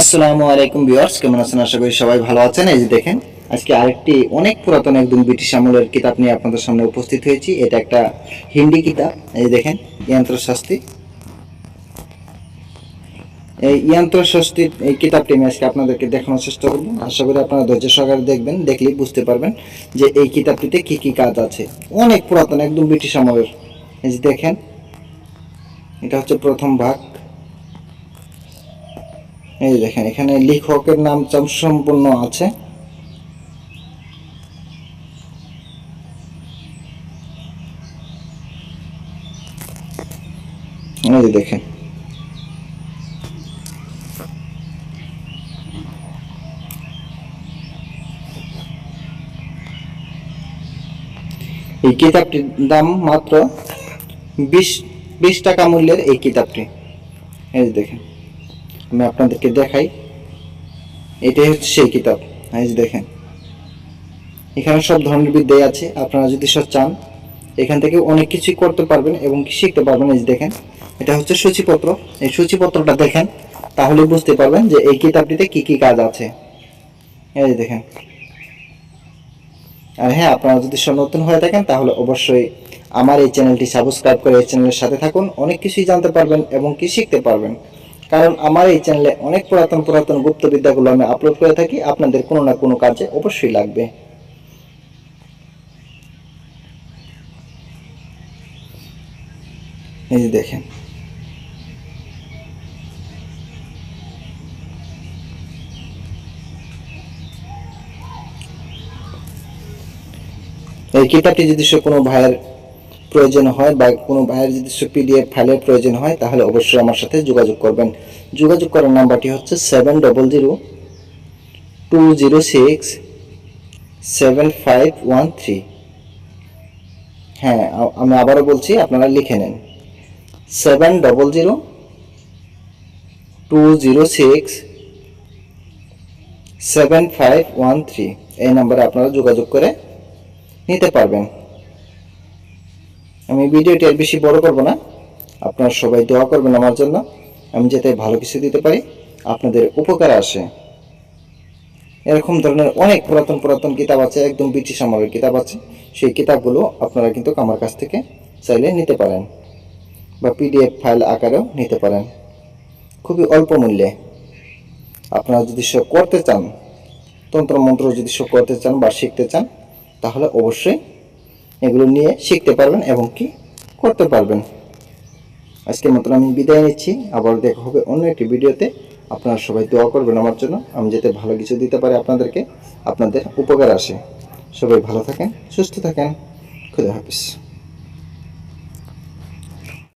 আসসালামু আলাইকুম ভিউয়ার্স, কেমন আছেন? আশা করি সবাই ভালো আছেন। এই যে দেখেন, আজকে আরেকটি অনেক পুরাতন একদম ব্রিটিশ আমলের কিতাব নিয়ে আপনাদের সামনে উপস্থিত হয়েছি। এটা একটা হিন্দি কিতাব। এই যে দেখেন যন্ত্রশাস্তি এই যন্ত্রশাস্তির এই কিতাবটি আমি আজকে আপনাদেরকে দেখানোর চেষ্টা করব। আশা করি আপনারা ধৈর্য সহকারে দেখবেন দেখলেই বুঝতে পারবেন যে এই কিতাবটিতে কি কি কাজ আছে। অনেক পুরাতন একদম ব্রিটিশ আমলের। এই যে দেখেন, এটা হচ্ছে প্রথম ভাগ। এই দেখেন, এখানে লেখকের নাম সম্পূর্ণ আছে। এই দেখেন। এই কিতাবটির দাম মাত্র বিশ বিশ টাকা মূল্যের এই কিতাবটি। এই দেখেন। আমি আপনাদেরকে দেখাই। এটাই হচ্ছে সেই কিতাব। এই দেখেন। এখানে সব ধরনের বিদ্যাই আছে। আপনারা যদি সব চান, এখান থেকে অনেক কিছুই করতে পারবেন এবং শিখতে পারবেন, এই দেখেন। এটা হচ্ছে সূচিপত্র। এই সূচিপত্রটা দেখেন, তাহলে বুঝতে পারবেন যে এই কিতাবটিতে কি কি কাজ আছে। এই দেখেন। আর হ্যাঁ আপনারা যদি সব নতুন হয়ে থাকেন, তাহলে অবশ্যই আমার এই চ্যানেলটি সাবস্ক্রাইব করে এই চ্যানেলের সাথে থাকুন। অনেক কিছুই জানতে পারবেন এবং কি শিখতে পারবেন। কারণ আমার এই চ্যানেলে অনেক পুরাতন পুরাতন গুপ্ত বিদ্যাগুলো আমি আপলোড করে থাকি। আপনাদের কোনো না কোনো কাজে অবশ্যই লাগবে। এই যে দেখেন। এই কিতাবটি যদি সে কোনো ভাইয়ের প্রয়োজন হয় বা কোনো ভাইয়ের যদি পিডিএফ ফাইলের প্রয়োজন হয়, তাহলে অবশ্যই আমার সাথে যোগাযোগ করবেন। যোগাযোগ করার নাম্বারটি হচ্ছে seven double zero two zero six seven five one three হ্যাঁ আমি আবারও বলছি, আপনারা লিখে নেন। Seven double zero two zero six seven five one three এই নাম্বারে আপনারা যোগাযোগ করে নিতে পারবেন। আমি ভিডিওটি আর বেশি বড় করব না। আপনারা সবাই দোয়া করবেন আমার জন্য। আমি যাতে ভালো কিছু দিতে পারি, আপনাদের উপকার আসে। এরকম ধরনের অনেক পুরাতন পুরাতন কিতাব আছে, একদম ব্রিটিশ আমলের কিতাব আছে। সেই কিতাবগুলো আপনারা কিন্তু আমার কাছ থেকে চাইলে নিতে পারেন বা পিডিএফ ফাইল আকারেও নিতে পারেন। খুবই অল্প মূল্যে। আপনারা যদি সব করতে চান তন্ত্র মন্ত্র যদি সব করতে চান বা শিখতে চান, তাহলে অবশ্যই এগুলো নিয়ে শিখতে পারবেন এবং কি করতে পারবেন। আজকের মতন আমি বিদায় নিচ্ছি। আবার দেখা হবে অন্য একটি ভিডিওতে। আপনারা সবাই দোয়া করবেন আমার জন্য। আমি যাতে ভালো কিছু দিতে পারি আপনাদেরকে, আপনাদের উপকার আসে। সবাই ভালো থাকেন, সুস্থ থাকেন। খুদা হাফিজ।